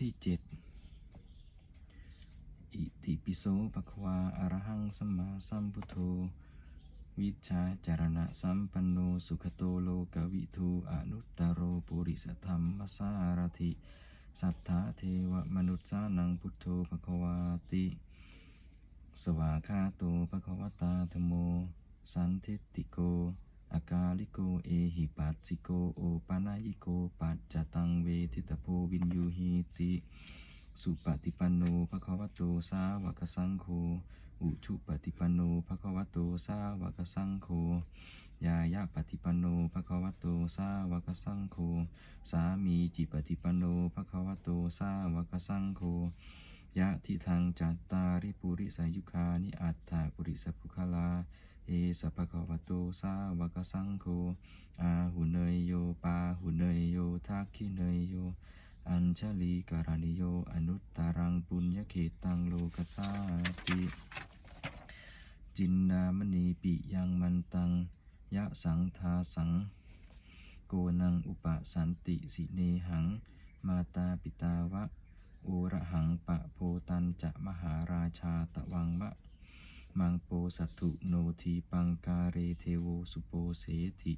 ที่เจ็ดอิติปิโสภะควาอรหังสัมมาสัมพุทโธ วิชาจารณะสัมปันโนสุขโตโลกวิทูอนุตตโรปุริสธรรมสารถิ สัทธาเทวมนุษย์สานังพุทโธภะควาติ สวากขาโตภะควตาธโม สันทิฏฐิโก อากาลิโกเอหิปัสสิโกโอปานายิโกปัจจตังเวทิตโพวินยูหิติสุปฏิปันโนภะคะวโตสาวกสังโฆอุชุปฏิปันโนภะคะวโตสาวกสังโฆยายะปฏิปันโนภะคะวโตสาวกสังโฆสามีจิปฏิปันโนภะคะวโตสาวกสังโฆยะทิทังจัตตาริปุริสายุคานิอัตถาปุริสปุคลา เอสะภะคะวะโตสาวกสังโฆอาหุเนยโยปาหุเนยโยทักขิเนยโย อัญชลีการณิโย อนุตตรังปุญญเขตังโลกสาติจินดามณีปิยังมันตัง ยะสังทาสัง โกนังอุปสันติสิเนหัง มาตาปิตาวะโอระหังปะโพตันจะมหาราชาตะวังมะ มังโปสัตถุโนทีปังการเรเทโวสุโปเสติ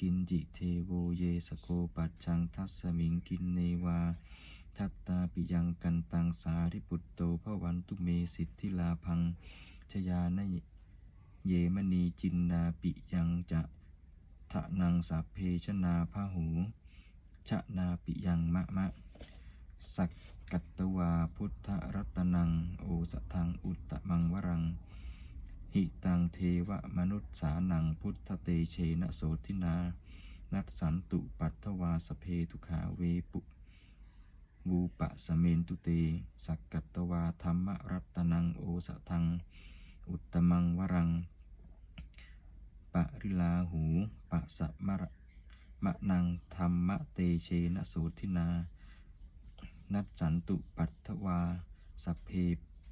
กินจิเทโวเยสโกปัจจังทัสมิงกินเนวา ทัตตาปิยังกันตังสาริปุตโตพระวันตุเมสิทธิลาพังชยานเยมณีจินนาปิยังจะทะนังสัพเพชนาพาหูชะนาปิยังมะมะ สักกัตตวาพุทธรัตนัง โอสทังอุตตมังวรัง หิตังเทวมนุษย์สานังพุทธเตเชนะโสทินา นัสสันตุปัตถวาสเพทุขาเวปุวูปะสเมนตุเต สักกัตวาธรรมรัตนังโอสทัง อุตมังวรัง ปะริลาหูปะสะมะระมะนังธรรมเตเชนะโสทินา นัสสันตุปัตถวาสเพ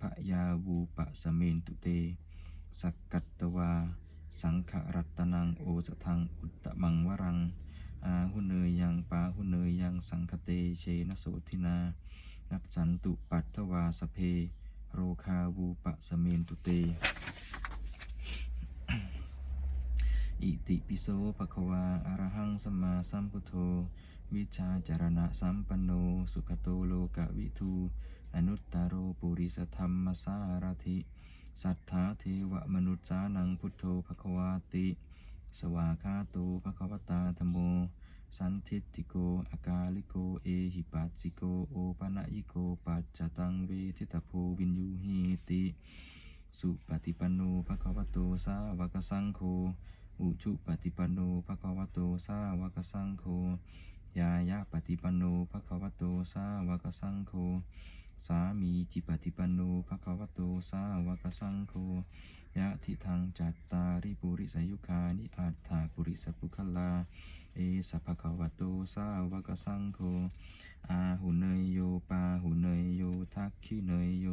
พยาวูปะสเมนตุเต สักกัตตวา สังขรัตนังโอสทังอุตตมังวรัง อาหุเนยยังปาหุเนยยังสังคเตเชนโสทินา นัสสันตุปัตถวาสเพ โรคาวูปะสเมนตุเต อิติปิโสภะควาอะรหังสมมาสัมพุทโธ วิชาจารณะสัมปันโน สุขโตโลกวิทู อนุตตโรปุริสธรรมสารถิ สัทธาเทวมนุษย์สานังพุทโธภควาติ สวากาโตภควตาธโม สันทิฏฐิโกอากาลิโก เอหิปัสสิโก โอปะนะยิโก ปัจจตังเวทิตาโพวินยูหิติ สุปฏิปันโนภควโตสาวกสังโฆ อุชุปฏิปันโนภควโตสาวกสังโฆ ยายะปฏิปันโนภควโตสาวกสังโฆ สามีจิปฏิปันโนภะคะวะโต สาวกสังโฆ ยะทิทังจัตตาริปุริสายุคานิอัตถาปุริสปุคลา เอสัพพะคะวะโต สาวกสังโฆ อาหุเนยโย ปาหุเนยโย ทักขิเนยโย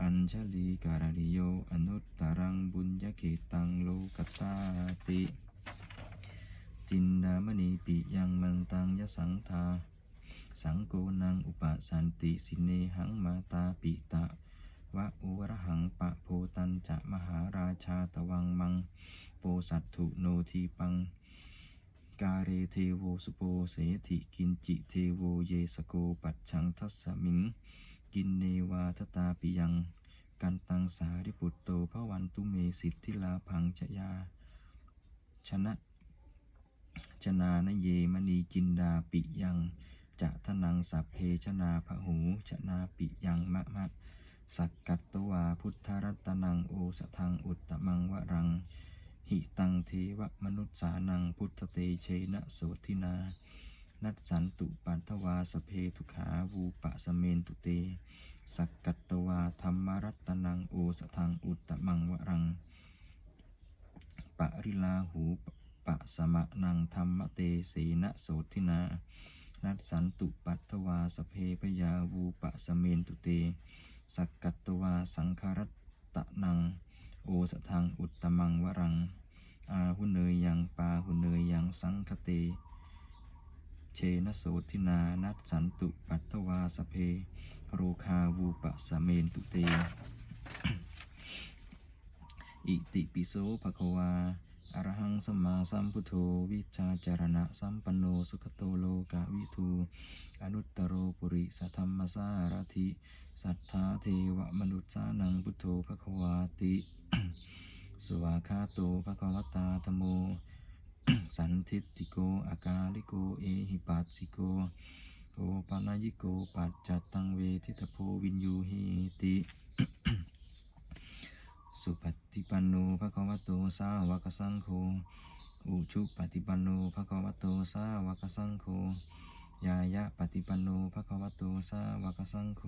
อัญชลีการิโย อนุตตรังบุญญเขตังโลกัสสาติ จินดามณีปิยังมันตังยสังทา สังโกนังอุปสันติสิเนหังมาตาปิตะวะอุระหังปะโพตันจะมหาราชาตวังมัง โปสัตถุโนทีปัง กาเรเทโวสุโปเสถิกินจิเทโวเยสโกปัจฉังทัสสมิง กินเนวาทตาปิยัง กันตังสาริปุตโตพระวันตุเมสิทธิลาพังชยา ชนะ ชนานเยมณีจินดาปิยัง จะทนังสัพเพชนาพหูชนาปิยังมะมะสักกัตตวาพุทธรัตนังโอสทังอุตตมังวรัง หิตังเทวมนุษย์สานังพุทธเตเชนะโสทินา นัสสันตุปัตถวาสเพทุขาวูปะสเมนตุเต สักกัตตวาธรรมรัตนังโอสทังอุตตมังวรัง ปะริลาหูปะสมะนังธรรมเตเสนะโสทินา นัสสันตุปัตถวาสเพพยาวูปะสเมนตุเต สักกัตตวาสังคารตตะนัง โอสทังอุตตมังวรัง อาหุเนยยังปาหุเนยยังสังคเต เชนะโสทินานัสสันตุปัตตวาสเพ โรคาวูปะสเมนตุเต อิติปิโสภะควา อรหังสัมมาสัมพุทโธวิชาจารณะสัมปันโนสุขโตโลกาวิทูอนุตตโรปุริสธรรมสารถิ สัทธาเทวมนุษย์สานังพุทโธภควาติ สวาคาโตภคะวตาธโม สันทิติโกอากาลิโกเอหิปัสสิโกโอปานายิโกปัจจัตตังเวทิตโพวินยูหิติ สุปฏิปันโนภะคะวะโตสาวกสังโฆอุชุปฏิปันโนภะคะวะโตสาวกสังโฆยายะปฏิปันโนภะคะวะโตสาวกสังโฆ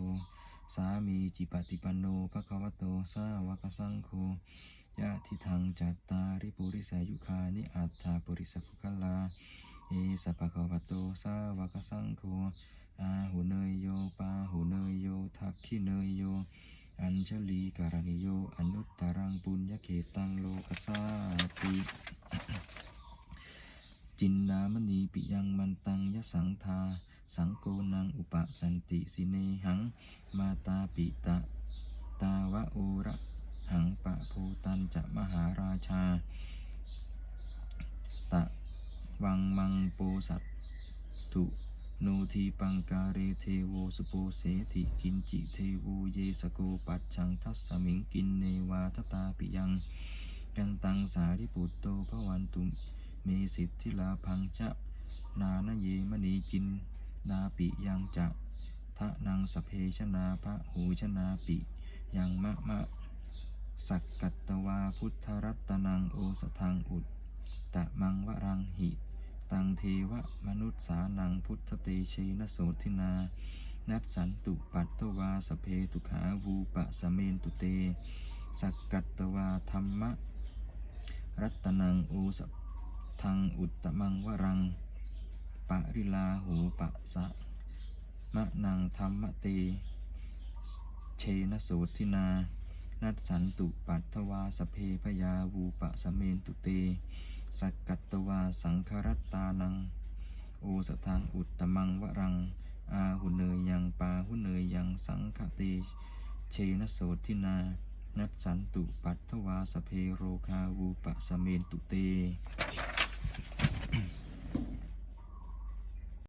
สามีจิปฏิปันโนภะคะวะโตสาวกสังโฆยะทิทังจัตตาริปุริสายุคานิอัตถาปุริสภุคลาเอสะภะคะวะโตสาวกสังโฆอาหุเนยโยปาหุเนยโยทักขิเนยโย อัญชลีการณิโยอนุตตรังปุญญเขตังโลกัสสาติจินดามณีปิยังมันตังยะสังทา สังโกนังอุปสันติสิเนหัง มาตาปิตะ ตาวะโอระหังปะโพตันจะมหาราชา ตะวังมังโปสัตตุ โนทีปังการเรเทโวสุโปเสติกินจิเทโวเยสโกปัจฉังทัสสมิงกินเนวาทตาปิยัง กันตังสาริปุตโตภวันตุเมสิทธิลาพังจะนานเยมณีจินนาปิยังจะทะนังสเพชนาพระหูชนาปิยังมะมะสักกัตตวาพุทธรัตนังโอสทังอุตตะมังวรังหิ ตังเทวมนุษย์สานังพุทธเตเชนโสทินา นัสสันตุปัตตวาสเพตุขาวูปะสเมนตุเต สักกัตตวาธรรมรัตนังโอสทังอุตตมังวรังปะริลาหูปะสะมะนังธรรมเตเชนโสทินา นัสสันตุปัตถวาสเพพยาวูปะสเมนตุเต สักกัตตวาสังครัตตานัง โอสทางอุตตมังวรัง อาหุเนยยังปาหุเนยยังสังคเตเชนโสทินา นัตสันตุปัตถวาสเพโรคาวูปะสเมนตุเต